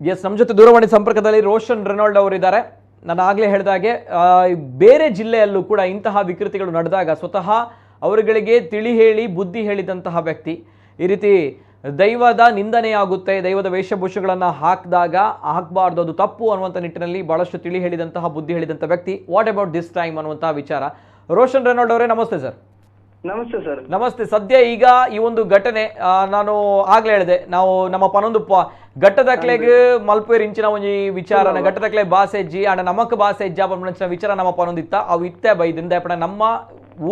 S ನಮ್ಮ ಜೊತೆ ದೂರವಾಣಿ ಸಂಪರ್ಕದಲ್ಲಿ ರೋಷನ್ ರೆನಾಲ್ಡ್ ಅವರಿದ್ದಾರೆ. ನಾನು ಆಗಲೇ ಹೇಳಿದಾಗೆ ಬೇರೆ ಜಿಲ್ಲೆಯಲ್ಲೂ ಕೂಡ ಇಂತಹ ವಿಕೃತಿಗಳು ನಡೆದಾಗ ಸ್ವತಃ ಅವರುಗಳಿಗೆ ತಿಳಿ ಹೇಳಿ, ಬುದ್ಧಿ ಹೇಳಿದಂತಹ ವ್ಯಕ್ತಿ. ಈ ರೀತಿ ದೈವದ ನಿಂದನೆಯಾಗುತ್ತೆ ದೈವದ ವೇಷಭೂಷಗಳನ್ನು ಹಾಕಿದಾಗ ಹಾಕಬಾರ್ದು, ಅದು ತಪ್ಪು ಅನ್ನುವಂಥ ನಿಟ್ಟಿನಲ್ಲಿ ಭಾಳಷ್ಟು ತಿಳಿ ಹೇಳಿದಂತಹ, ಬುದ್ಧಿ ಹೇಳಿದಂಥ ವ್ಯಕ್ತಿ. ವಾಟ್ ಅಬೌಟ್ ದಿಸ್ ಟೈಮ್ ಅನ್ನುವಂತಹ ವಿಚಾರ. ರೋಷನ್ ರೆನಾಲ್ಡ್ ಅವರೇ, ನಮಸ್ತೆ ಸರ್. ನಮಸ್ತೆ ಸರ್. ನಮಸ್ತೆ. ಸದ್ಯ ಈಗ ಈ ಒಂದು ಘಟನೆ ನಾನು ಆಗ್ಲೇ ಹೇಳಿದೆ. ನಾವು ನಮ್ಮ ಪನೊಂದು ಪ ಘಟ್ಟದಕ್ಲೆಗ್ ಮಲ್ಪೇರ್ ಇಂಚಿನ ಒಂಜಿ ವಿಚಾರನ ಘಟ್ಟದಕ್ಲೆ ಬಾಸೆಜ್ಜಿ ಆಂಡ ನಮಕ್ ಬಾಸೆಜ್ಜ ಪಂಪನಂಚಿನ ವಿಚಾರ ನಮ್ಮ ಪನೊಂದಿತ್ತ. ಅವು ಇತ್ತೆ ಬೈದಿಂದ ನಮ್ಮ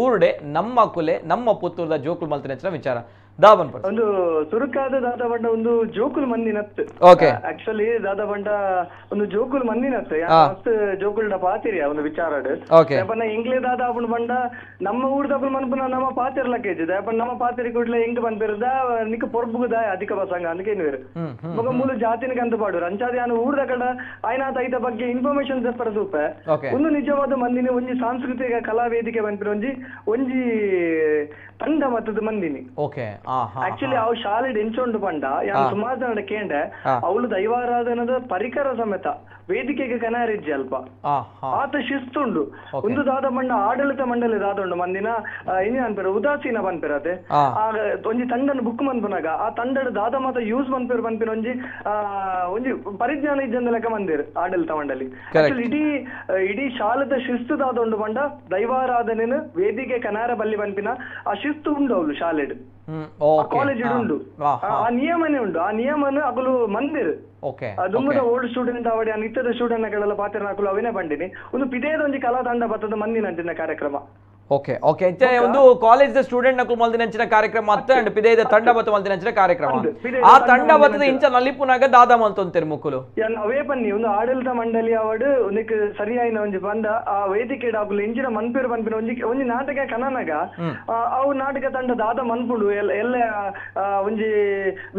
ಊರುಡೆ ನಮ್ಮ ಕುಲೆ ನಮ್ಮ ಪುತ್ತೂರದ ಜೋಕುಲ್ ಮಲ್ತಿನ ವಿಚಾರ. ದಾಬನ್ ಪರ್ಸ್. ಒಂದು ಸುರುಕಾದ ದಾದ ಬಂಡ ಒಂದು ಜೋಕುಲ್ ಮಂದಿನತ್ ಓಕೆ. ಆಕ್ಚುಲಿ ದಾದ ಬಂಡ ಒಂದು ಜೋಕುಲ್ ಮಂದಿನತ್ ಆ. ಮಸ್ತ್ ಜೋಕುಲ್ಡ ಪಾತಿರಿಯ ಒಂದು ವಿಚಾರಡ್. ಓಕೆ. ಯಾಪನ್ನ ಇಂಗ್ಲೇ ದಾದ ಅಪ್ಪನ ಬಂಡ ನಮ್ಮ ಊರ್ ದಪ್ಪನ ಮನ್ಪುನ ನಮ್ಮ ಪಾತಿರ ಇದ್ದಿದೆ ಯಾಪನ್ನ ನಮ್ಮ ಪಾತಿರಿ ಕೂಡ್ಲೆ ಇಂಗ್ ನಿಕ್ಕ ನಿಕ್ ಪೊರ್ಬುಗದ ಅಧಿಕ ಬಸಂಗ ಅಂದ್ಕೆ ಹ್ಮ್ ಮಗ ಮೂಲ ಜಾತಿನ ಕಂತ ಪಾಡು. ಅಂಚಾದ ಯಾನು ಊರ್ದ ಕಡ ಆಯ್ನಾತ ಐತ ಬಗ್ಗೆ ಇನ್ಫಾರ್ಮೇಶನ್ ದಪ್ಪರ ಸೂಪ ಒಂದು ನಿಜವಾದ ಮಂದಿನ ಒಂಜಿ ಸಾಂಸ್ಕೃತಿಕ ಕಲಾ ವೇದಿಕೆ ಬಂದ್ಬಿರ ಒಂಜಿ ಒಂಜಿ ತಂಡ ಮತ್ತದ ಮಂದಿನಿ ಓಕೆ. ಆಕ್ಚುಲಿ ಅವ್ ಶಾಲೆ ಎಂಚೊಂಡು ಪಂಡ ಯಾನ್ ಸುಮಾರು ಜನ ಕೇಂಡೆ. ಅವಳು ದೈವಾರಾಧನದ ಪರಿಕರ ಸಮೇತ ವೇದಿಕೆಗೆ ಕನಾರಿಜ್ಜಿ ಅಲ್ಪ. ಆತ ಶಿಸ್ತುಂಡು. ಉಂದು ಒಂದು ದಾದ ಮಂಡ ಆಡಳಿತ ಮಂಡಳಿ ದಾದುಂಡು ಮಂದಿನ ಇನಿ ಅನ್ಪೇರ? ಉದಾಸೀನ ಬಂದ್ಪಿರತೆ ಆ. ಆಗ ಒಂಜಿ ತಂಡನ ಬುಕ್ ಮನ್ಪುನಾಗ ಆ ತಂಡದ ದಾದ ಮಾತ ಯೂಸ್ ಮನ್ಪೇರ್ ಬನ್ಪಿನ ಒಂಜಿ ಆ, ಒಂಜಿ ಪರಿಜ್ಞಾನ ಇಜ್ಜಂದ ಲೆಕ್ಕ ಮಂದಿರ್ ಆಡಳಿತ ಮಂಡಳಿ. ಇಡೀ ಇಡೀ ಶಾಲದ ಶಿಸ್ತು ದಾದೊಂಡು ಬಂಡ ದೈವಾರಾಧನೆನ ವೇದಿಕೆ ಕನಾರ ಬಲ್ಲಿ ಬನ್ಪಿನ ಆ ಶಿಸ್ತು ಉಂಡು ಅವಳು ಶಾಲೆಡ್ ಕಾಲೇಜ್ ಉಂಡು ಆ ನಿಯಮನೇ ಉಂಡು ಆ ನಿಯಮನ ಅಗಲು ಮಂದಿರ್. ದುಮ್ಮದ ಓಲ್ಡ್ ಸ್ಟೂಡೆಂಟ್ ಅವಡಿ ನಿತ್ಯದ ಸ್ಟೂಡೆಂಟ್ ಗಳೆಲ್ಲ ಪಾತ್ರ ಹಾಕಲು ಅವನೇ ಬಂದಿನಿ. ಒಂದು ಪಿದೇದ ಒಂಜಿ ಕಲಾ ತಂಡ ಬತ್ತದ ಮಂದಿನಂಚಿನ ಕಾರ್ಯಕ್ರಮ. ಓಕೆ ಓಕೆ ಒಂದು ಕಾಲೇಜ್ ಸ್ಟೂಡೆಂಟ್ ನಕಲು ಮಲ್ದಿನಂಚಿನ ಕಾರ್ಯಕ್ರಮ ಮತ್ತೆ ಅಂಡ್ ಪಿದೇದ ತಂಡ ಮಲ್ದಿ ಮಲ್ದಿನಂಚಿನ ಕಾರ್ಯಕ್ರಮ. ಆ ತಂಡ ಬತ್ತದ. ಇಂಚ ನಲಿಪುನಾಗ ದಾದ ಮಲ್ತೊಂತೆರ್ ಮುಕ್ಕುಲು ಮುಕುಲು. ಅವೇ ಬನ್ನಿ. ಒಂದು ಆಡಳಿತ ಮಂಡಳಿ ಅವಡು ಒಂದಿಕ್ ಸರಿಯಾಯಿನ ಒಂಜಿ ಬಂದ ಆ ವೇದಿಕೆ ಡಾಕುಲು ಇಂಚಿನ ಮನ್ಪೇರು ಮನ್ಪಿನ ಒಂಜಿ ಒಂಜಿ ನಾಟಕ ಕನನಗ. ಆ, ಅವು ನಾಟಕ ತಂಡ ದಾದ ಮನ್ಪುಡು ಎಲ್ಲ ಒಂಜಿ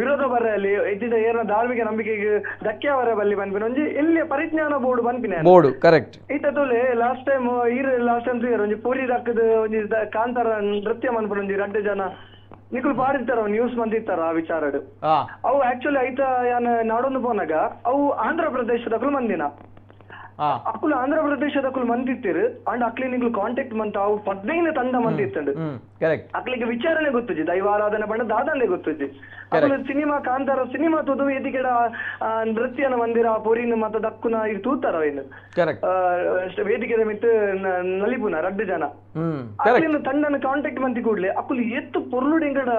ವಿರೋಧ ಬರಲಿ ಇದ್ದಿದ ಏನ ಧಾರ್ಮಿಕ ನಂಬಿಕೆಗೆ ಧಕ್ಕೆ ಅವರ ಬಲ್ಲಿ ಪನ್ಪಿನ ಒಂಜಿ ಇಲ್ಲಿ ಪರಿಜ್ಞಾನ ಬೋರ್ಡ್ ಪನ್ಪಿನ ಬೋರ್ಡ್ ಕರೆಕ್ಟ್ ಈತತೋಲೆ ಲಾಸ್ಟ್ ಟೈಮ್ ಈ ಲಾಸ್ಟ್ ಟೈಮ್ ಒಂದು ಒಂಜಿ ಪೂರಿ ದಕ್ಕದ ಒಂಜಿ ಕಾಂತಾರ ನೃತ್ಯ ಮನ್ಪುನ ಒಂಜಿ ರಡ್ಡ್ ಜನ. ನಿಕುಲು ಪಾಡಿರ್ತಾರ ನ್ಯೂಸ್ ಮಂದಿರ್ತಾರ ಆ ವಿಚಾರಡ್ ಆ ಅವು ಆಕ್ಚುಲಿ ಐತ ಯಾನ್ ನಾಡೊಂದು ಪೋನಾಗ ಅವು ಆಂಧ್ರ ಪ್ರದೇಶದಕ್ಕೂ ಮಂದಿನ. ಆ ಆಂಧ್ರ ಪ್ರದೇಶದ ಪ್ರದೇಶದಕ್ಕುಲು ಮಂದಿತ್ತಿರು ಅಂಡ್ ಅಕ್ಲಿ ನಿಕುಲು ಕಾಂಟ್ಯಾಕ್ಟ್ ಮಂತ ಅವು ಪದ್ನೈದು ತಂಡ ಮಂದಿತ್ತಂಡು ಅಕ್ಲಿಗೆ ವಿಚಾರಣೆ ಗೊತ್ತುಜಿ ದೈವಾರಾಧನೆ ಬಣ್ಣ ದಾದಂಡೆ ಗೊತ್ತುಜಿ ಅಕ್ಕಲು ಸಿನಿಮಾ ಕಾಂತಾರ ಸಿನಿಮಾ ತುದು ಎದಿಗೆಡ ಆ, ನೃತ್ಯನ ಮಂದಿರ ಪೊರಿನ ಮತ್ತ ದಕ್ಕುನ ಇದು ತೂತಾರ ಏನು ವೇದಿಕೆದ ಆ, ವೇದಿಕೆ ಮಿತ್ತು ನಲಿಪುನ ರಡ್ಡು ಜನ. ಅಕ್ಲಿನ ತಂಡನ ಕಾಂಟ್ಯಾಕ್ಟ್ ಮಂತಿ ಕೂಡ್ಲೆ. ಅಕ್ಕುಲು ಎತ್ತು ಪೊರ್ಲುಡು ಎಂಗಡ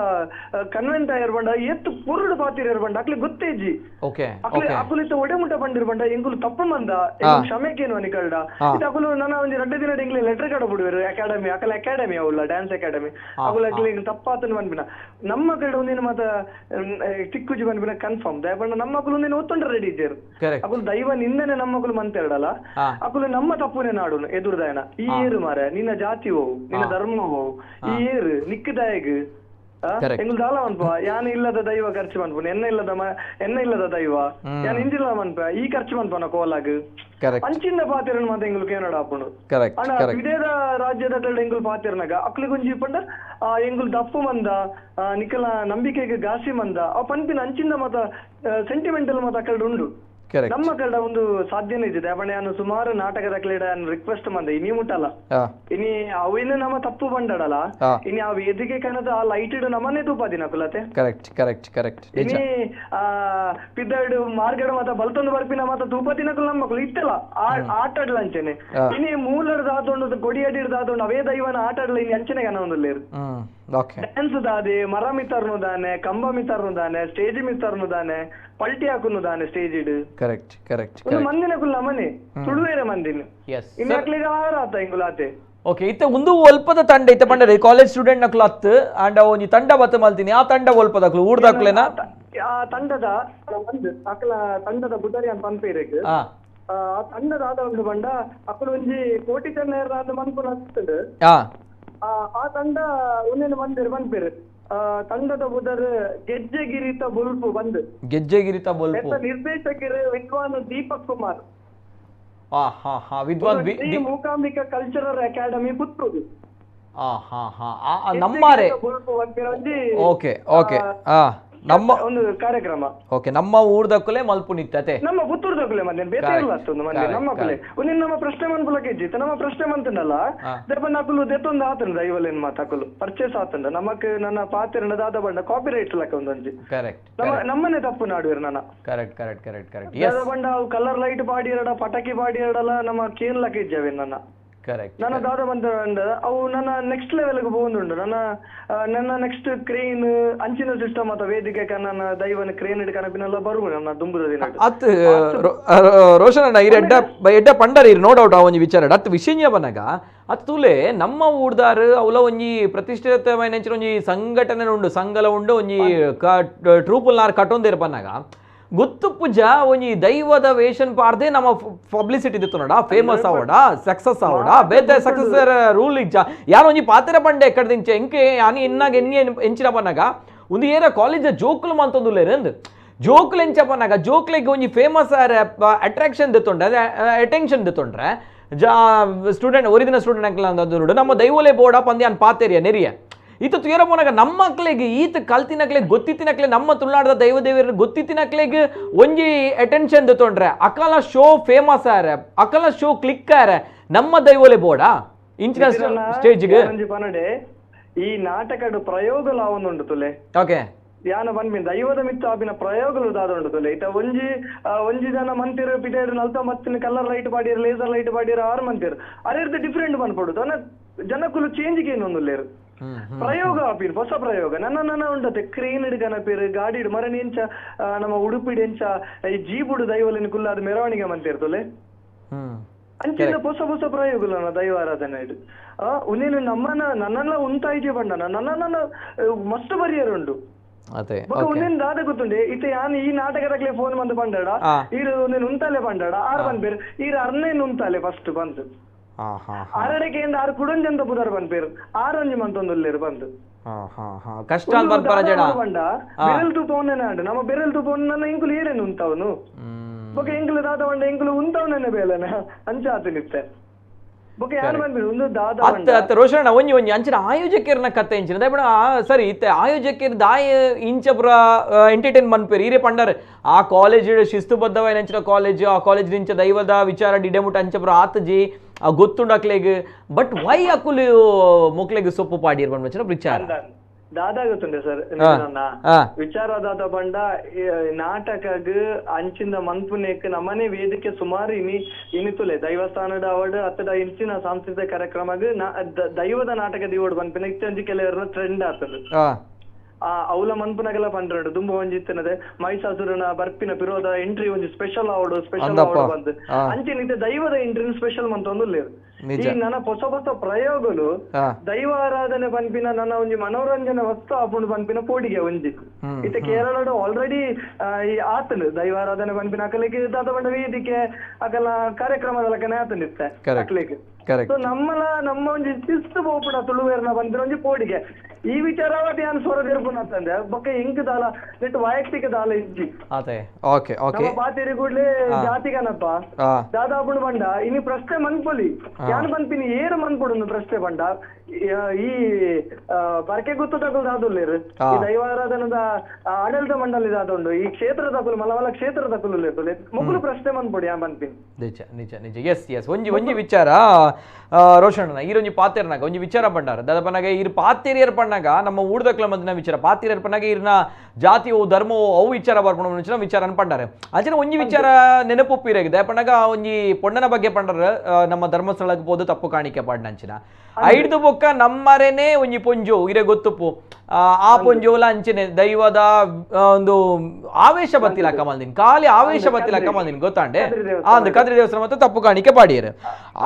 ಕನ್ವೆಂಟ್ ಇರ್ಬಂಡ ಬಂಡ ಎತ್ತು ಪೊರ್ಲುಡು ಪಾತಿರ್ ಇರ್ಬಂಡ ಅಕ್ಲಿ ಗೊತ್ತೇಜಿ ಓಕೆ ಅಕ್ಲೆ ಓಕೆ ಅಕುಲಿತ ಒಡೆಮುಟ ಮುಟ ಬಂದಿರ್ಬಂಡ ಎಂಗುಲು ತಪ್ಪು ಮಂದ ಎಂಗುಲು ಕ್ಷಮೆಕೇನು ಅನಿಕಲ್ಡ. ಇದು ಅಕುಲು ನನ್ನ ಒಂದು ರಡ್ಡ ದಿನ ಎಂಗ್ಲೆ ಲೆಟರ್ ಕಡ ಬಿಡುವರು ಅಕಾಡೆಮಿ ಅಕಲ ಅಕಾಡೆಮಿ ಅವಲ್ಲ ಡ್ಯಾನ್ಸ್ ಅಕಾಡೆಮಿ ಅಕುಲು ಅಕ್ಲಿ ತಪ್ಪಾತನ ಬಂದ್ಬಿನ. ನಮ್ಮ ಕಡೆ ಒಂದಿನ ಮಾತ ಟಿಕ್ಕುಜಿ ಬಂದ್ಬಿನ ಕನ್ಫರ್ಮ್ ದಯಬಂಡ ನಮ್ಮ ಅಕುಲು ಒಂದಿನ ಒತ್ತೊಂಡ್ರೆ ರೆಡಿ ಇದ್ದೇರು ಅಕುಲು ದೈವ ನಿಂದನೆ ನಮ್ಮ ಅಕುಲು ಮಂತ ಹೇಳಲ್ಲ ಅಕುಲು ನಮ್ಮ ತಪ್ಪುನೆ ನಾಡುನು ಎದುರುದಾಯನ ಈ ಏರು ಮಾರ ನಿನ್ನ ಜಾತಿ ನಿನ್ನ ಧರ್ಮ ஏறு ಈ ಏರು ನಿಕ್ಕದಾಯಗ್? Correct. ಎಂಗುಲ್ ದಾಲ ಮನ್ಪ ಯಾನ್ ಇಲ್ಲದ ದೈವ ಖರ್ಚು ಮನ್ಪುನ ಎನ್ನ ಇಲ್ಲದ ಮ- ಎನ್ನ ಇಲ್ಲದ ದೈವ? ಯಾನ್ ಇಂದಿಲ್ಲ ಮನ್ಪ ಈ ಖರ್ಚು ಮನ್ಪನ ಕೋಲಾಗ್? ಕರೆಕ್ಟ್ ಅಂಚಿಂದ ಪಾತಿರನ್ ಮಾತ ಎಂಗುಲ್ ಕೇನಡ ಆಪುಂಡು ಕರೆಕ್ಟ್ ಅಣ್ಣ ಕರೆಕ್ಟ್ ವಿದೇದ ರಾಜ್ಯದ ಕಡೆ ಎಂಗುಲ್ ಪಾತಿರ್ನಾಗ? ಅಕ್ಲಿ ಗುಂಜಿ ಪಂಡ ಆ ಎಂಗುಲ್ ದಪ್ಪು ಮಂದ ಆ, ನಿಕಲ ನಂಬಿಕೆಗೆ ಗಾಸಿ ಮಂದ? ಆ ಪನ್ಪಿನ ಅಂಚಿಂದ ಮತ ಸೆಂಟಿಮೆಂಟಲ್ ಮತ ಉಂಡು? ಕರೆಕ್ಟ್ ನಮ್ಮ ಕಡೆ ಒಂದು ಸಾಧ್ಯನೇ ಇದೆ. ಅವಣೆ ನಾನು ಸುಮಾರು ನಾಟಕದ ಕ್ರೀಡ ರಿಕ್ವೆಸ್ಟ್ ಮಂದೆ ಇನಿ ಮುಟ್ಟಲ್ಲ. ಇನ್ನಿ ಇನಿ ಅವಿನ ನಮ್ಮ ತಪ್ಪು ಬಂಡಾಡಲ್ಲ ಇನ್ನಿ ಇನಿ ಆ ವೇದಿಕೆ ಕಣದ ಆ ಲೈಟ್ ಇಡು ನಮ್ಮನೆ ತೂಪಾದಿನ ಕುಲತೆ ಕರೆಕ್ಟ್ ಕರೆಕ್ಟ್ ಕರೆಕ್ಟ್ ಇನ್ನಿ ಇನಿ ಆ ಪಿದ್ದಡು ಮಾರ್ಗಡ ಮತ ಬಲ್ತೊಂದು ಬರ್ಪಿನ ಮತ ತೂಪದಿನ ಕುಲ ನಮ್ಮ ಮಕ್ಕಳು ಇತ್ತಲ್ಲ. ಆಟಾಡ್ಲ ಅಂಚೆನೆ. ಇನಿ ಮೂಲದ ಆದೊಂದು ಕೊಡಿ ಅಡಿಡ್ ದಾದೊಂಡು ಅವೇ ದೈವನ ಆಟಾಡ್ಲ ಇನಿ ಅಂಚನೆ ಗನ ಒಂದು ಹ್ಮ್ ಓಕೆ ಡ್ಯಾನ್ಸ್ ದಾದೆ ಮರ ಮಿತರ್ನು ದಾನೆ ಕಂಬ ಮಿತರ್ನು ದಾನೆ ಸ್ಟೇಜ್ ಮಿತರ್ನು ದಾನೆ ಕರೆಕ್ಟ್ ಒಂದು ಮಂದಿನ ಕುಲ್ಲ ಮನೆ ತುಳುವೇರೆ ಮಂದಿನ. ಎಸ್ ಇನ್ನು ಅಕ್ಲಿಗೆ ಆಹಾರ ಆತ ಇಂಗುಲಾತೆ ಓಕೆ ಇತ್ತೆ ಒಂದು ಒಲ್ಪದ ತಂಡ ಇತ್ತೆ ಪಂಡರೆ ಕಾಲೇಜ್ ಸ್ಟೂಡೆಂಟ್ ನಕ್ಲು ಹತ್ತು ಆಂಡ ಒಂಜಿ ತಂಡ ಬತ್ತ ಮಲ್ತೀನಿ ಆ ತಂಡ ಒಲ್ಪದಕ್ಲು ಊರ್ದಕ್ಲೆನ ಆ ತಂಡದ ಒಂದು ಅಕಲ ತಂಡದ ಅಂತ ಪಂಪೇರೆಗ್ ಆ ತಂಡದ ಆದ ಒಂದು ಬಂಡ ಅಕಲು ಒಂಜಿ ಕೋಟಿ ಚೆನ್ನೈರ ಆದ ಮನ್ಪುನ ಹತ್ತದು. ಆ ತಂಡ ಒಂದೇನು ಮಂದಿರ್ ಆ ತಂಡದ ಉದರ್ ಗೆಜ್ಜೆಗಿರಿತ ಬುಲ್ಪು ಬಂದು. ಗೆಜ್ಜೆಗಿರಿತ ಬೊಲ್ಪು. ನಿರ್ದೇಶಕರು ವಿದ್ವಾನ್ ದೀಪಕ್ ಕುಮಾರ್. ಹಾ ಹಾ ಹಾ ವಿದ್ವಾನ್ ಮೂಕಾಂಬಿಕ ಕಲ್ಚರಲ್ ಅಕಾಡೆಮಿ ಪುತ್ತೂರು. ಹಾ ಹಾ ಆ ಆ, ನಮ್ಮಾರೆ. ಓಕೆ ಓಕೆ ಆ. ನಮ್ಮ ಒಂದು ಕಾರ್ಯಕ್ರಮ. ಓಕೆ ನಮ್ಮ ಊರ್ದಕ್ಕಲೇ ಮಲ್ಪು ನಿತ್ಯತೆ ನಮ್ಮ ಪುತ್ತೂರ್ದಕ್ಕಲೆ ಮತ್ತೆ ಬೇತೆ ಇಲ್ಲ ಅತ್ತೊಂದು ಮಂದಿ ನಮ್ಮ ಒಂದು ನಮ್ಮ ಪ್ರಶ್ನೆ ಮನ್ಪುಲಕ್ಕೆ ಇಜ್ಜಿತ್ತು ನಮ್ಮ ಪ್ರಶ್ನೆ ಮಂತನಲ್ಲ ಹಾ. ದೇಪ ನಕುಲು ದೆತ್ತೊಂದು ಆತಂಡ ಐವಲೇನ್ ಮಾತು ಹಕುಲು? ಪರ್ಚೇಸ್ ಆತಂಡ. ನಮಕ್ ನನ್ನ ಪಾತಿರಣ ದಾದ ಬಂಡ ಕಾಪಿ ರೈಟ್ಸ್ ಲಕ್ಕ ಒಂದೊಂಜಿ ಕರೆಕ್ಟ್ ನಮ್ಮ ನಮ್ಮನೆ ತಪ್ಪು ನಾಡುವಿರ ನನ್ನ ಕರೆಕ್ಟ್ ಕರೆಕ್ಟ್ ಕರೆಕ್ಟ್ ಕರೆಕ್ಟ್ ದಾದ ಬಂಡ ಕಲರ್ ಲೈಟ್ ಬಾಡಿ ಎರಡ ಪಟಾಕಿ ಬಾಡಿ ಎರಡಲ್ಲ ನಮ್ಮ ಕೇನ್ ಲಕ್ಕ ಇಜ್ಜವೆ ನನ್ನ ಕರೆಕ್ಟ್ ನನ್ನ ದಾದ ಬಂದ ಅವು ನನ್ನ ನೆಕ್ಸ್ಟ್ ಲೆವೆಲ್ಗೆ ಬಂದುಂಡು ನನ್ನ ನನ್ನ ನೆಕ್ಸ್ಟ್ ಕ್ರೇನ್ ಅಂಚಿನ ಸಿಸ್ಟಮ್ ಅಥವಾ ವೇದಿಕೆ ನನ್ನ ದೈವನ ಕ್ರೇನ್ ಹಿಡ್ಕನಪಿನೆಲ್ಲ ಬರುವು ನನ್ನ ದುಂಬುದ ದಿನ ಅತ್ ರೋಷನ್ ಅಣ್ಣ ಇರ ಎಡ್ಡ ಎಡ್ಡ ಪಂಡರ್ ಇರ್ ನೋ ಡೌಟ್ ಆ ಒಂಜಿ ವಿಚಾರ. ಅತ್ ವಿಷಯ ಬನಗ ಅತ್ ತೂಲೆ ನಮ್ಮ ಊರ್ದಾರ್ ಅವಲ ಒಂಜಿ ಪ್ರತಿಷ್ಠಿತವಾದ ಒಂಜಿ ಸಂಘಟನೆ ಉಂಡು ಸಂಘಲ ಉಂಡು ಒಂಜಿ ಟ್ರೂಪುಲ್ನಾರ್ ಕಟ್ಟೊಂದಿರ್ ಬನ್ನಾಗ ಗೊತ್ತು ಪೂಜ ಒಂಜಿ ದೈವದ ವೇಷನ್ ಪಾರ್ದೆ ನಮ್ಮ ಪಬ್ಲಿಸಿಟಿ ದಿತ್ತುನಡ ಫೇಮಸ್ ಆವಡ ಸಕ್ಸಸ್ ಆವಡ ಬೇತೆ ಸಕ್ಸಸ್ ರೂಲ್ ಇಜ್ಜ ಯಾರು ಒಂಜಿ ಪಾತ್ರ ಪಂಡೆ ಎಕ್ಕಡ ದಿಂಚೆ ಎಂಕೆ ಯಾನಿ ಎನ್ನಾಗ ಎನ್ನಿ ಎಂಚಿನ ಪನ್ನಗ ಒಂದು ಏರ ಕಾಲೇಜ್ ಜೋಕುಲು ಮಂತೊಂದುಲ್ಲೇರಂದ್ ಜೋಕ್ಲು ಎಂಚಪ್ಪನಾಗ ಜೋಕ್ಲೆಗೆ ಒಂಜಿ ಫೇಮಸ್ ಅಟ್ರಾಕ್ಷನ್ ದಿತ್ತೊಂಡ್ರೆ ಅದೇ ಅಟೆನ್ಷನ್ ದಿತ್ತೊಂಡ್ರೆ ಜಾ ಸ್ಟೂಡೆಂಟ್ ಒರಿದಿನ ಸ್ಟೂಡೆಂಟ್ ಅಂಕಲ್ ಅಂತ ನಮ್ಮ ದೈವಲೆ ಬೋರ್ಡ ಪಂದ್ಯ ಅನ್ ಪಾತೇರಿಯ ನೆರಿಯ. ಈತ ಮೂಲಕ ನಮ್ಮ ಮಕ್ಳಿಗೆ ಈತ ಕಲ್ತಿನಕ್ಲೆಗ್ ಗೊತ್ತಿತ್ತಿನಕ್ಲೆ ನಮ್ಮ ತುಳುನಾಡದ ದೈವ ದೇವರ ಗೊತ್ತಿತ್ತಿನಕ್ಲೆಗ್ ಒಂಜಿ ಅಟೆನ್ಷನ್ ತೊಂಡ್ರೆ ಅಕಲ ಶೋ ಫೇಮಸ್ ಆರೆ ಅಕಲ ಶೋ ಕ್ಲಿಕ್ ಆರೆ. ನಮ್ಮ ದೈವಲೆ ಬೋಡ? ಇಂಚಿನ ಸ್ಟೇಜ್ಗೆ ಈ ನಾಟಕಡು ಪ್ರಯೋಗ ಅವನುಂಡು ತುಲೆ. ಓಕೆ. ಯಾನ ಬಂದ್ಮಿ ದೈವದ ಮಿತ್ತ ಆಪಿನ ಪ್ರಯೋಗಲು ದಾದೊಂಡು ತುಲೆ. ಇತ ಒಂಜಿ ಒಂಜಿ ಜನ ಮಂತಿರು ಪಿಟೇರು ನಲ್ತ ಮತ್ತಿನ ಕಲರ್ ಲೈಟ್ ಪಾಡಿರ್ ಲೇಸರ್ ಲೈಟ್ ಪಾಡಿರ್ ಆರು ಮಂತಿರು ಅದೇ ಡಿಫ್ರೆಂಟ್ ಬಂದ್ಪಡುದು ಅನ್ನ ಜನಕುಲು ಚೇಂಜ್ ಏನೊಂದು ಲೇರು ಪ್ರಯೋಗ ಆಪಿರ್ ಹೊಸ ಪ್ರಯೋಗ. ನನ್ನ ನನ್ನ ಉಂಡತೆ ಕ್ರೇನ್ ಹಿಡ್ಕನ ಪೇರ್ ಗಾಡಿ ಹಿಡ್ ಮರಣ ಎಂಚ ನಮ್ಮ ಉಡುಪಿಡ್ ಎಂಚ ಈ ಜೀಬುಡು ದೈವಲಿನ ಕುಲ್ಲಾದ ಮೆರವಣಿಗೆ ಮಂತಿರ್ತಲೆ ಅಂಚಿನ ಹೊಸ ಹೊಸ ಪ್ರಯೋಗಗಳು ದೈವ ಆರಾಧನೆ ಆ ಉನ್ನೇನು ನಮ್ಮನ್ನ ನನ್ನನ್ನ ಇದೆಯ ಬಂಡ ನನ್ನ ನನ್ನ ಮಸ್ತ್ ಬರಿಯರುಂಡು. ಅದೇ ಉನ್ನೇನು ದಾದ ಗೊತ್ತುಂಡೆ ಇತ ಯಾನ್ ಈ ನಾಟಕದಾಗ್ಲೆ ಫೋನ್ ಬಂದು ಆ. ಈರು ಉನ್ನೇನು ಉಂತಾಲೆ ಆರ್ ಬಂದ್ ಬೇರೆ ಈರು ಅರ್ನೇನು ಉಂತಾಲೆ ಫಸ್ಟ್ ಹಾ ಆರಡೆಕೆಯಿಂದ ಆರು ಕುಡಂಜಂತ ಪುದರ್ ಬಂದ್ಪೇರು. ಆರು ಒಂಜಿ ಮಂತೊಂದುಲ್ಲೇರು ಬಂದು ಕಷ್ಟ ಬರ್ಪಾರ ಜಡ. ಬೆರಲ್ ತೂಪ ಆಂಡು ನಮ್ಮ ಬೆರಲ್ ತೂಪ ನನ್ನ ಇಂಕುಲು ಏನೇನು ಉಂತಾವನು ಹ್ಮ್. ಬೊಕ ಎಂಕುಲು ದಾದ ಬಂಡ ಎಂಕುಲು ಉಂತಾವನೇ ಬೇಲನ? ಅಂಚಾತು ನಿತ್ತೆ. ಅತ್ತ ರೋಷಣ ಒಂಜಿ ಒಂಜಿ ಅಂಚಿನ ಆಯೋಜಕರ್ನ ಕತೆ ಇಂಚಿನ. ದಯಪಡ ಸರಿ ಇತ್ತೆ ಆಯೋಜಕರ್ ದಾಯ ಇಂಚ ಪುರ ಎಂಟರ್ಟೈನ್ ಮನ್ಪೇರು ಈರೆ ಪಂಡರ್ ಆ ಕಾಲೇಜ್ ಶಿಸ್ತುಬದ್ಧವಾಯಿನ ಅಂಚಿನ ಕಾಲೇಜ್ ಆ ಕಾಲೇಜ್ ಇಂಚ ದೈವದ ವಿಚಾರ ಡಿಡೆಮುಟ ಅಂಚ ಪುರ ಆತಜಿ ಆ ಗೊತ್ತುಂಡು ಅಕ್ಲೆಗ್ ಬಟ್ ವೈ ಅಕುಲು ಮೊಕ್ಲೆಗ್ ಸೊಪ್ಪು ಪಾಡಿರ್ ಬಂದ್ಮಚ್ಚಿನ ವಿಚಾರ? ದಾದ ಗೊತ್ತುಂಡೆ ಸರ್ ಹಾ ವಿಚಾರದಾದ ಬಂಡ ನಾಟಕಗ್ ಅಂಚಿಂದ ಮನ್ಪುನೇಕ್ ನಮ್ಮನೆ ವೇದಿಕೆ ಸುಮಾರು ಇನಿ ಇನಿತುಲೆ ದೈವಸ್ಥಾನದ ಅವಡ್ ಅತ್ತದ ಇಂಚಿನ ಸಾಂಸ್ಕೃತಿಕ ಕಾರ್ಯಕ್ರಮಗ್ ದೈವದ ನಾಟಕ ದಿವಡ್ ಬಂದ್ಪಿನ ಇತ್ತಂಜಿ ಕೆಲವರ ಟ್ರೆಂಡ್ ಆಗ್ತದೆ ಅವಲ ಮನ್ಪುನಗೆಲ್ಲ ಪಂಡ್ರಡು ತುಂಬ ಒಂಜಿ ಇತ್ತಿನದೆ ಮೈಸಾಸುರನ ಬರ್ಪಿನ ಪಿರೋದ ಎಂಟ್ರಿ ಒಂಜಿ ಸ್ಪೆಷಲ್ ಅವಾರ್ಡ್ ಸ್ಪೆಷಲ್ ಅವಾರ್ಡ್ ಆವಡು ಬಂದು ಆ. ಅಂಚಿನ ದೈವದ ಎಂಟ್ರಿನ ಸ್ಪೆಷಲ್ ಮಂತ್ ಒಂದು ಲೇರು ನಿಜ. ಈ ನನ್ನ ಹೊಸ ಹೊಸ ಪ್ರಯೋಗಲು ಹಾ. ದೈವ ಆರಾಧನೆ ಪನ್ಪಿನ ನನ್ನ ಒಂಜಿ ಮನೋರಂಜನೆ ವಸ್ತು ಆಪುಂಡು ಪನ್ಪಿನ ಪೋಡಿಗೆ ಒಂಜಿ ಹ್ಮ್, ಇತ್ತೆ ಕೇರಳಡು ಆಲ್ರೆಡಿ ಈ ಆತನು ದೈವ ಆರಾಧನೆ ಪನ್ಪಿನ ಅಕಲಿಗೆ ದಾದ ಪಂಡ ವೇದಿಕೆ ಅಕಲ ಕಾರ್ಯಕ್ರಮದ ಲಕ್ಕನೆ ಆತನಿತ್ತೆ ಇತ್ತೆ ಅಕ್ಲಿಗೆ. ಕರೆಕ್ಟ್ ಸೊ ನಮ್ಮಲ ನಮ್ಮ ಒಂಜಿ ಶಿಸ್ತು ಬೋಪುಡ ತುಳುವೇರ್ನ ಬಂದಿರ ಒಂಜಿ ಪೋಡಿಗೆ. ಈ ವಿಚಾರವಾದಿ ಯಾನ್ ಸ್ವರ ತಿರುಪುನ ಅಂತಂದೆ ಬೊಕ್ಕ ಇಂಕ್ ದಾಲ ನೆಟ್ಟು ವೈಯಕ್ತಿಕ ದಾಲ ಇಜ್ಜಿ. ಅದೇ ಓಕೆ ಓಕೆ. ನಮ್ಮ ಪಾತೇರಿ ಕೂಡ್ಲೆ ಜಾತಿಗನಪ್ಪ. ಹಾ. ದಾದಾಪುಣ ಬಂಡ ಇನಿ ಪ್ರಶ್ನೆ ಮನ್ಪೊಲಿ ಯಾನ್ ಮನ್ಪಿನಿ ಏರು ಮನ್ಪುಡು ಪ್ರಶ್ನೆ ಬಂಡ ಈ- ಬರ್ಕೆ ಗುತ್ತು ತಗೊಳ್ದು ಆದುಲ್ಲೇರು ಹಾ. ಈ ದೈವಾರಾಧನದ ಆ, ಆಡಳಿತ ಮಂಡಳಿ ದಾದುಂಡು ಈ ಕ್ಷೇತ್ರ ತಕುಲು ಮಲವಲ ಕ್ಷೇತ್ರ ತಕುಲು ಇರ್ತದೆ. ಮುಗುಲು ಪ್ರಶ್ನೆ ಬಂದ್ಬಿಡಿ ಆ ಮನ್ಪಿನಿ ನಿಜ ನಿಜ ನಿಜ. ಎಸ್ ಎಸ್ ಒಂಜಿ ಒಂಜಿ ವಿಚಾರ. ಆ, ಈ ಈರೊಂಜಿ ಪಾತೇರ್ನಾಗ ಒಂಜಿ ವಿಚಾರ ಪಂಡಾರ ದಾದಪನಾಗ ಇರ್ ಪಾತೆರಿಯರ್ ಪಣ್ಣಾಗ ನಮ್ಮ ಊರ್ದಕ್ಲ ಮಂದಿನ ವಿಚಾರ. ಪಾತೇರಿಯರ್ ಪಣ್ಣಾಗ ಇರ್ನ ಜಾತಿಯೋ ಧರ್ಮವೋ ಅವು ವಿಚಾರ ಬರ್ಪಣ ಮುಂಚಿನ ವಿಚಾರ ಅಂಚಿನ ಅಂಚನೆ ಒಂಜಿ ವಿಚಾರ ನೆನಪು ಪೀರಾಗಿದೆ ದಯಪಣ್ಣಾಗ ಒಂಜಿ ಪೊಣ್ಣನ ಬಗ್ಗೆ ಪಂಡಾರ ಆ, ನಮ್ಮ ಧರ್ಮಸ್ಥಳಕ್ಕೆ ಹೋದು ತಪ್ಪು ಕಾಣಿಕೆ ಪಾಡ್ನಂಚಿನ ಐಡ್ದು ಬೊಕ್ಕ ನಮ್ಮರೇನೆ ಒಂಜಿ ಪೊಂಜು ಇರೆ ಗೊತ್ತುಪ್ಪು ಆ, ಪೊಂಜೋಲ ಅಂಚನೆ ದೈವದ ಒಂದು ಆವೇಶ ಬತ್ತಿಲ ಕಮಲ್ದಿನ್ ಖಾಲಿ ಆವೇಶ ಬತ್ತಿಲ ಕಮಲ್ದಿನ್ ಗೊತ್ತಾಂಡೆ. ಆ ಅಂದ್ ಕದ್ರಿ ದೇವಸ್ಥಾನ ಮತ್ತು ತಪ್ಪು ಕಾಣಿಕೆ ಪಾಡಿಯರು.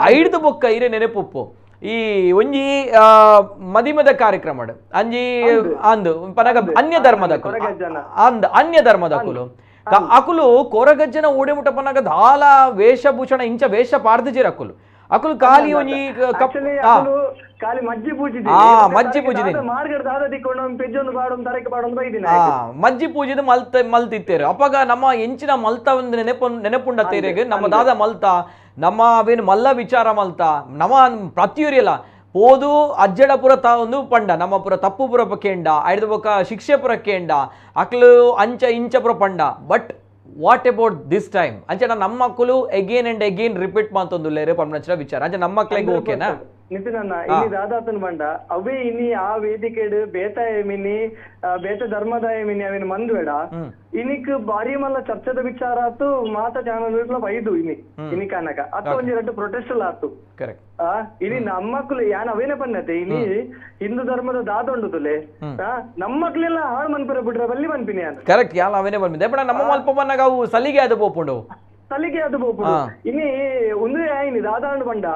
ಐಡ್ದು ಬೊಕ್ಕ ಇರೆ ನೆನಪುಪ್ಪು. ಈ ಒಂಜಿ ಆ, ಮದಿಮದ ಕಾರ್ಯಕ್ರಮ ಅಂಜಿ ಅಂದು. ಪನಗ ಅನ್ಯ ಧರ್ಮದ. ಅಂದ್ ಅನ್ಯ ಧರ್ಮದ ಕುಲು. ಅಕುಲು ಕೊರಗಜ್ಜನ ಊಡೆಮುಟ ಪನಗ ದಾಲ ವೇಷಭೂಷಣ ಇಂಚ ವೇಷ ಪಾಡ್ದಿಜಿರ ಅಕುಲು ಅಕುಲ್ ಖಾಲಿ ಒಂಜಿ ಕಪ್ ಮಜ್ಜಿ ಪೂಜಿ ಆ ಮಜ್ಜಿ ಪೂಜಿ ಮಲ್ತ ಮಲ್ತಿತ್ತೇರು. ಅಪ್ಪಗ ನಮ್ಮ ಹೆಂಚಿನ ಮಲ್ತ ಒಂದು ನೆನಪು ನೆನಪುಂಡ ತೇರೆಗೆ ನಮ್ಮ ದಾದ ಮಲ್ತ ನಮ್ಮ ಅವೇನು ಮಲ್ಲ ವಿಚಾರ ಮಲ್ತ ನಮ್ಮ ಪ್ರತಿಯೊರಿಯಲ್ಲ ಓದು ಅಜ್ಜಡ ಪುರ ತ ಒಂದು ಪಂಡ ನಮ್ಮ ಪುರ ತಪ್ಪು ಪುರ ಕೇಂಡ ಐದು ಬೊಕ್ಕ ಶಿಕ್ಷೆ ಪುರ ಕೇಂಡ ಅಕ್ಲು ಅಂಚ ಇಂಚ ಪುರ ಪಂಡ. But what about this time ಅಂಚೆ ನಮ್ಮ ಮಕ್ಕಳು ಎಗೇನ್ ಅಂಡ್ ಎಗೇನ್ ರಿಪೀಟ್ ಮಾಡ್ತೊಂದು ರೇಪ ನಚ್ಚಿನ ವಿಚಾರ ಅಂಚೆ ನಮ್ಮ ಮಕ್ಳಿಗೆ ಓಕೆನಾ ನಿತಿನ್ ಅಣ್ಣ ಇನಿ ದಾದಾತನ್ ಬಂಡ. ಅವೆ ಇನಿ ಆ ವೇದಿಕೆಡ್ ಬೇತ ಮಿನಿ ಬೇತ ಧರ್ಮದ ಮಿನಿ ಅವಿನ ಮಂದ್ಬೇಡ. ಇನಿಕ್ ಬಾರಿ ಮಲ್ಲ ಚರ್ಚದ ವಿಚಾರ ಆತು ಮಾತ ಚಾನಲ್ ಬೈದು ಇನಿ ಇನಿ ಕನಕ ಅತ್ತ ಒಂಜಿ ರಡ್ಡ್ ಪ್ರೊಟೆಸ್ಟ್ ಆತು. ಕರೆಕ್ಟ್ ಆ ಇನಿ ನಮ್ಮಕ್ಕಳು ಯಾನ್ ಅವೇನೆ ಪನ್ನತೆ ಇನಿ ಹಿಂದೂ ಧರ್ಮದ ದಾದ ಉಂಡುದುಲೆ ಆ ನಮ್ಮಕ್ಲೆಲ್ಲ ಹಾಳು ಮನ್ಪಿರ ಬಿಡ್ರೆ ಬಲ್ಲಿ ಮನ್ಪಿನಿ ಅಂತ ಕರೆಕ್ಟ್ ಯಾಲ ಅವೇನೆ ಬಂದಿದೆ ನಮ್ಮ ಮಲ್ಪ ಬಂದಾಗ ಅವು ಸಲಿಗೆ ಅದು ಪೋಪುಂಡು ತಲೆಗೆ ಅದು ಬೋಪುಡು ಇನಿ ಒಂದು ಆಯ್ನಿ ದಾದಾಂಡು ಬಂಡ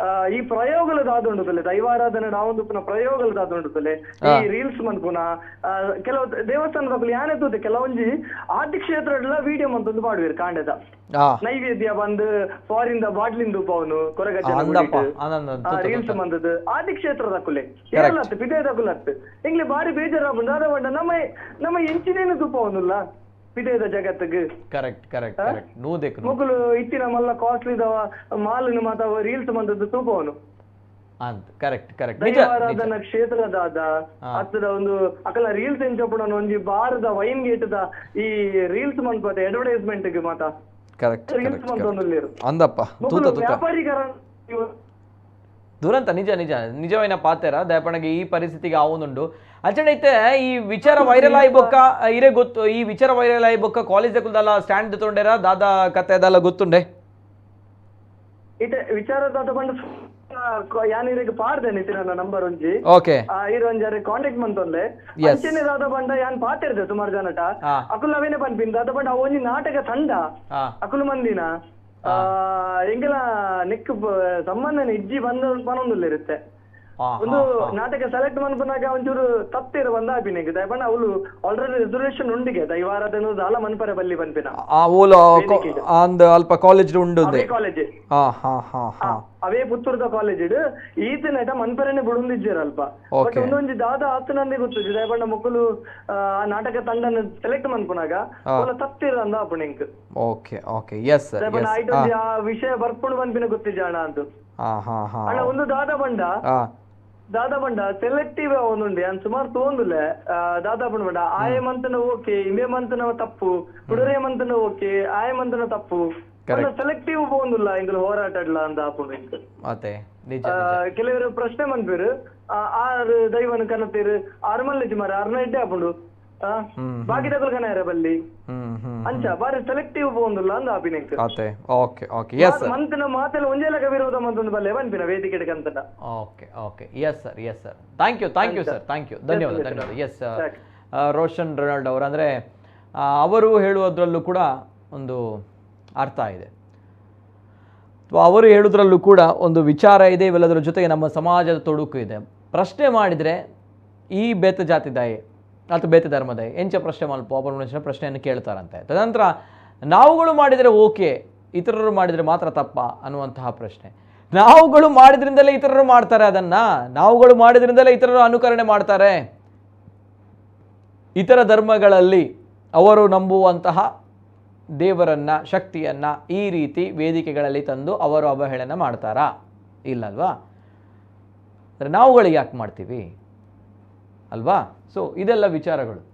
ಆ, ಈ ಪ್ರಯೋಗಲು ದಾದುಂಡುತ್ತಲೆ ದೈವಾರಾಧನೆ ನಾವೊಂದು ಪ್ರಯೋಗಲು ದಾದುಂಡುತ್ತಲೆ ಈ ರೀಲ್ಸ್ ಮನ್ಪುನ ಆ, ಕೆಲವು ದೇವಸ್ಥಾನದ ಯಾನೆ ತೂತೆ ಕೆಲವೊಂಜಿ ಆದಿ ಕ್ಷೇತ್ರ ವಿಡಿಯೋ ಮಂತೊಂದು ಮಾಡುವಿರು ಕಾಂಡದ. ನೈವೇದ್ಯ ಬಂದು ಫಾರಿನ್ ದ ಬಾಟ್ಲಿಂದ ಉಪವನು ಕೊರಗಜ್ಜನ ರೀಲ್ಸ್ ಮಂದದ್ದು ಆದಿ ಕ್ಷೇತ್ರ ಕುಲೆ. ಏರಲತ್ತು ಪಿದೇದ ಕುಲತ್ತು ಎಂಗ್ಲೆ ಬಾರಿ ಬೇಜಾರಾಪುಂಡು ಅದ ಬಂಡ ನಮ್ಮ ನಮ್ಮ ಎಂಚಿನೇನು ಪಿದೇದ ಜಗತ್ತಿಗೆ. ಕರೆಕ್ಟ್ ಕರೆಕ್ಟ್ ಕರೆಕ್ಟ್ ನೂ ದೇಕು ಮೊಗಲು ಇತ್ತಿನ ಮಲ್ಲ ಕಾಸ್ಟ್ಲಿ ದವ ಮಾಲಿನ ಮಾತ ರೀಲ್ಸ್ ಬಂದದ್ದು ತೂಪವನು ಅಂತ ಕರೆಕ್ಟ್ ಕರೆಕ್ಟ್ ನಿಜ ದೈವಾರಾಧನ ಕ್ಷೇತ್ರದಾದ ಅತ್ತದ ಒಂದು ಅಕಲ ರೀಲ್ಸ್ ಎಂಚಪುಣ ಒಂಜಿ ಬಾರದ ವೈನ್ ಗೇಟ್ದ ಈ ರೀಲ್ಸ್ ಮನ್ಪತ್ತೆ ಅಡ್ವರ್ಟೈಸ್ಮೆಂಟ್ಗೆ ಮಾತ. ಕರೆಕ್ಟ್ ರೀಲ್ಸ್ ಅಂದಪ್ಪ ತೂತ ತೂತ. ದುರಂತ ನಿಜ ನಿಜ. ನಿಜವೈನ ಪಾತೆರ ದಯಪಣಗೆ ಈ ಪರಿಸ್ಥಿತಿಗೆ ಆವುನುಂಡು ಅಂಚನೈತೆ ಈ ವಿಚಾರ ವೈರಲ್ ಆಗಿ ಬೊಕ್ಕ ಇರೇ ಗೊತ್ತು ಈ ವಿಚಾರ ವೈರಲ್ ಆಗಿ ಬೊಕ್ಕ ಕಾಲೇಜ್ ಕುಲ್ದಲ್ಲ ಸ್ಟ್ಯಾಂಡ್ ತೊಂಡೇರ ದಾದ ಕತೆ ಅದೆಲ್ಲ ಗೊತ್ತುಂಡೆ? ದಾದ ವಿಚಾರದಾದ ಯಾನ್ ಇರೆಗ್ ಪಾಡ್ದೆ ನಿತಿನ ನಂಬರ್ ಒಂಜಿ. ಓಕೆ ಆ ಇರ್ ಒಂಜಾರೆ ಕಾಂಟ್ಯಾಕ್ಟ್ ಮಂತೊಂದೆ. ಅಂಚನೆ ದಾದ ಬಂಡ ಯಾನ್ ಪಾತಿರ್ದೆ ಸುಮಾರು ಜನಟ. ಅಕುಲ್ ಅವೇನೆ ಪನ್ಪಿನ್ ದಾದ ಬಂಡ ಅವೊಂಜಿ ನಾಟಕ ತಂಡ ಅಕುಲು ಮಂದಿನ. ಆ ಎಂಗೆಲ ನೆಕ್ ಸಂಬಂಧ ಇಜ್ಜಿ ಬಂದ ಪನೊಂದುಲ್ಲ ಇರುತ್ತೆ. ಹಾ ಒಂದು ನಾಟಕ ಸೆಲೆಕ್ಟ್ ಮನ್ಪನಾಗ ಒಂಚೂರು ತಪ್ತಿರ ಬಂದ ಆಪಿನಿಗೆ ದಯಪಂಡ ಅವಳು ಆಲ್ರೆಡಿ ರೆಸರ್ವೇಶನ್ ಉಂಡಿಗೆ. ದೈವಾರಾಧನ ದಾಲ ಮನ್ಪರೆ ಬಲ್ಲಿ ಪನ್ಪಿನ ಆ ಓಲ ಅಂದ್ ಅಲ್ಪ ಕಾಲೇಜ್ ಉಂಡು ಕಾಲೇಜ್ ಹಾ ಹಾ ಹಾ ಹಾ. ಅವೇ ಪುತ್ತೂರ್ದ ಕಾಲೇಜ್ ಇಡು ಈತ ನಟ ಮನ್ಪರೆನೆ ಬಿಡುಂದಿಜ್ಜರಲ್ಪ ಬಟ್ ಒಂದೊಂಜಿ ದಾದ ಆತನಂದೇ ಗೊತ್ತು ದಯಪಂಡ ಮಕ್ಕಳು ಆ ನಾಟಕ ತಂಡನ ಸೆಲೆಕ್ಟ್ ಮನ್ಪುನಾಗ ಅವಳ ತಪ್ತಿರ ಅಂದ ಆಪುಣಿಂಕ್ ಓಕೆ ಓಕೆ ಎಸ್ ಸರ್ ದಯಪಂಡ ಆ ವಿಷಯ ಬರ್ಪುಂಡು ಪನ್ಪಿನ ಗೊತ್ತಿಜ್ಜಾಣ ಅಂತ ಹಾ ಹಾ ಹಾ. ಅಣ್ಣ ಒಂದು ದಾದ ಬಂಡ ದಾದಾ ಬಂಡ ಸೆಲೆಕ್ಟಿವ್ ಒಂದುಂಡೆ ಅನ್ ಸುಮಾರು ತೋಂದುಲೆ ದಾದಾ ಬಂಡ ಬಂಡ ಆಯ ಮಂತನ ಓಕೆ ಇಮೆ ಮಂತನ ತಪ್ಪು ಕುಡುರೆ ಮಂತನ ಓಕೆ ಆಯ ಮಂತನ ತಪ್ಪು. ಸೆಲೆಕ್ಟಿವ್ ಹೋಗುದಿಲ್ಲ ಇಂಗ್ಲ ಹೋರಾಟಡ್ಲ ಅಂತ ಆಪುಂಡು ಮತ್ತೆ ನಿಜ ಕೆಲವರು ಪ್ರಶ್ನೆ ಮನ್ಪೇರು ಆರ್ ದೈವನ ಕನತೀರು. ಆರ್ ಮಲ್ಲಿಜಿ ಮರ ಆರ್ನ ಇಡ್ಡೆ ಆಪುಂಡು ಆ, ಬಾಕಿ ತಗೊಳ್ ಕನ ಬಲ್ಲಿ? ಅಂಚ ಬಾರಿ ಸೆಲೆಕ್ಟಿವ್ ಹೋಗುದಿಲ್ಲ ಅಂದ ಅಭಿನಯಕ್ಕೆ. ಅತೆ ಓಕೆ ಓಕೆ. ಎಸ್ ಮಂತನ ಮಾತೆಲ್ಲ ಲಗ ವಿರೋಧ ಮಂತೊಂದು ಬಲ್ಲೆ ಬನ್ಪಿನ ವೇದಿಕೆ ಕಂತನ okay okay. Yes sir yes sir thank you thank you sir thank you ಧನ್ಯವಾದ ಧನ್ಯವಾದ. ಎಸ್ ರೋಷನ್ ರೊನಾಲ್ಡ್ ಅವರು ಅಂದ್ರೆ ಅವರು ಹೇಳುವುದರಲ್ಲೂ ಕೂಡ ಒಂದು ಅರ್ಥ ಇದೆ. ಅಥವಾ ಅವರು ಹೇಳುದ್ರಲ್ಲೂ ಕೂಡ ಒಂದು ವಿಚಾರ ಇದೆ ಇವೆಲ್ಲದರ ಜೊತೆಗೆ ನಮ್ಮ ಸಮಾಜದ ತೊಡಕು ಇದೆ. ಪ್ರಶ್ನೆ ಮಾಡಿದರೆ ಈ ಬೇತ ಜಾತಿದಾಯಿ ಅಥವಾ ಬೇತ ಧರ್ಮದ ಎಂಚ ಪ್ರಶ್ನೆ ಮಲ್ಪ ಒಬ್ಬರ ಮನುಷ್ಯನ ಪ್ರಶ್ನೆಯನ್ನು ಕೇಳ್ತಾರಂತೆ. ತದನಂತರ, ನಾವುಗಳು ಮಾಡಿದರೆ ಓಕೆ, ಇತರರು ಮಾಡಿದರೆ ಮಾತ್ರ ತಪ್ಪ ಅನ್ನುವಂತಹ ಪ್ರಶ್ನೆ. ನಾವುಗಳು ಮಾಡಿದ್ರಿಂದಲೇ ಇತರರು ಮಾಡ್ತಾರೆ ಅದನ್ನು, ನಾವುಗಳು ಮಾಡಿದ್ರಿಂದಲೇ ಇತರರು ಅನುಕರಣೆ ಮಾಡ್ತಾರೆ. ಇತರ ಧರ್ಮಗಳಲ್ಲಿ ಅವರು ನಂಬುವಂತಹ ದೇವರನ್ನು, ಶಕ್ತಿಯನ್ನು ಈ ರೀತಿ ವೇದಿಕೆಗಳಲ್ಲಿ ತಂದು ಅವರು ಅವಹೇಳನ ಮಾಡ್ತಾರಾ? ಇಲ್ಲಲ್ವಾ? ಅಂದರೆ ನಾವುಗಳಿಗೆ ಯಾಕೆ ಮಾಡ್ತೀವಿ? ಅಲ್ವಾ? ಸೊ ಇದೆಲ್ಲ ವಿಚಾರಗಳು.